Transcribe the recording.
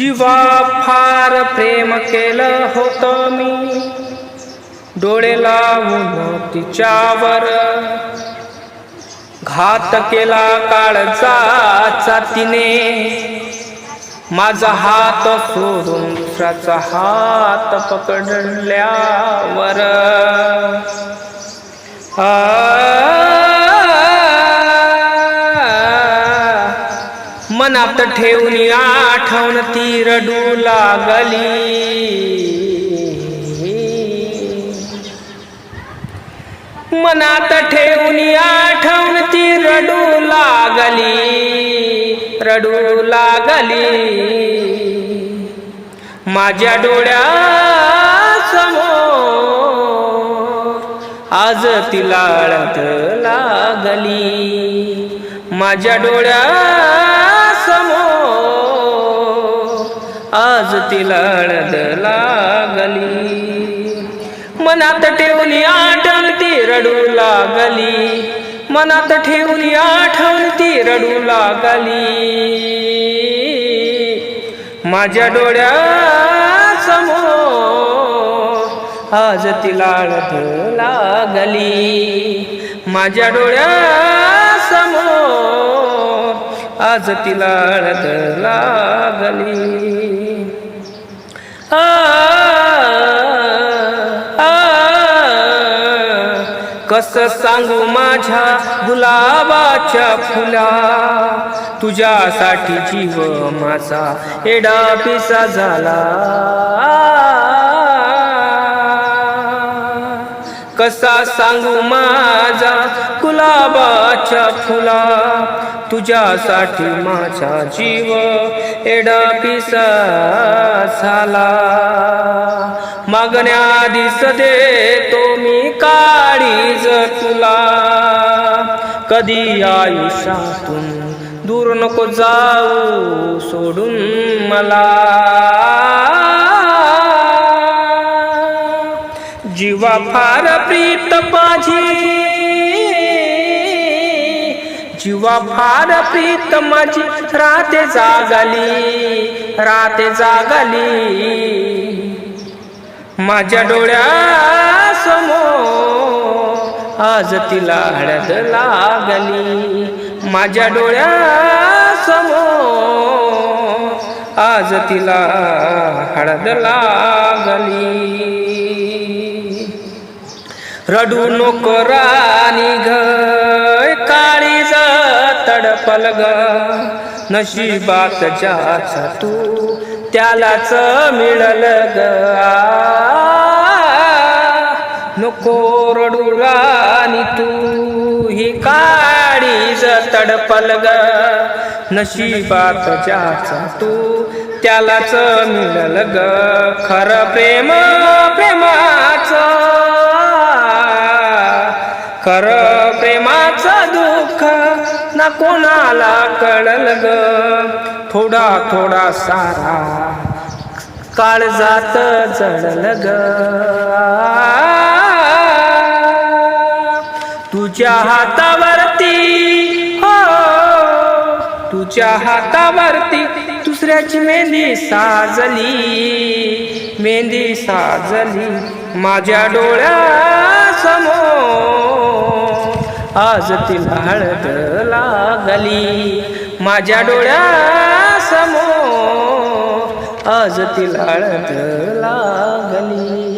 शिवा फार प्रेम केलं होतं मी. डोळे लावून तिच्यावर घात केला काळजाचा तिने. माझा हात सोडून दुसऱ्याचा हात पकडल्यावर. आ, मनात ठेवून आठवण ती रडू लागली. मनात ठेवून आठवण ती रडू लागली रडू लागली. माझ्या डोळ्या समोर आज तिला आळत लागली. माझ्या डोळ्या तिला आळत लागली. मनात ठेवून आठवण ती रडू लागली. मनात ठेवून आठवण ती रडू लागली. माझ्या डोळ्या समोर आज तिला आळत लागली. माझ्या डोळ्यासमोर आज तिला आळत लागली. कस सांगू माझ्या गुलाबाच्या फुला? तुझ्यासाठी जीव माझा एडा पिसा झाला. कसा सांगू माझा गुलाबाच्या फुला तुझ्यासाठी माझा जीव एडा पिसा झाला. मागण्या दिस देतो मी काळीज तुला कधी आयुष्यातून दूर नको जाऊ सोडून मला. जीवा फार प्रीत माझी जीवा फार प्रीत माझी राते जागाली राते जागाली. माझ्या डोळ्या समोर आज तिला हळद लागली. माझ्या डोळ्यासमोर आज तिला हळद लागली. रडू नको राणी ग. तडपल ग नशिबात ज्याचा तू त्यालाच मिळल ग. नको रडू राणी तू ही काळी तडपल ग नशिबात ज्याचा तू त्यालाच मिळल ग. खर प्रेम प्रेमाचं खर प्रेमाचं दुःख कोणाला कळल ग? थोडा थोडा सारा काळजात जळल ग. तुझ्या हातावरती हो तुझ्या हातावरती दुसऱ्याची मेहंदी साजली मेहंदी साजली. माझ्या डोळ्या आज तिला हळद लागली. माझ्या डोळ्यासमोर आज तिला हळद लागली.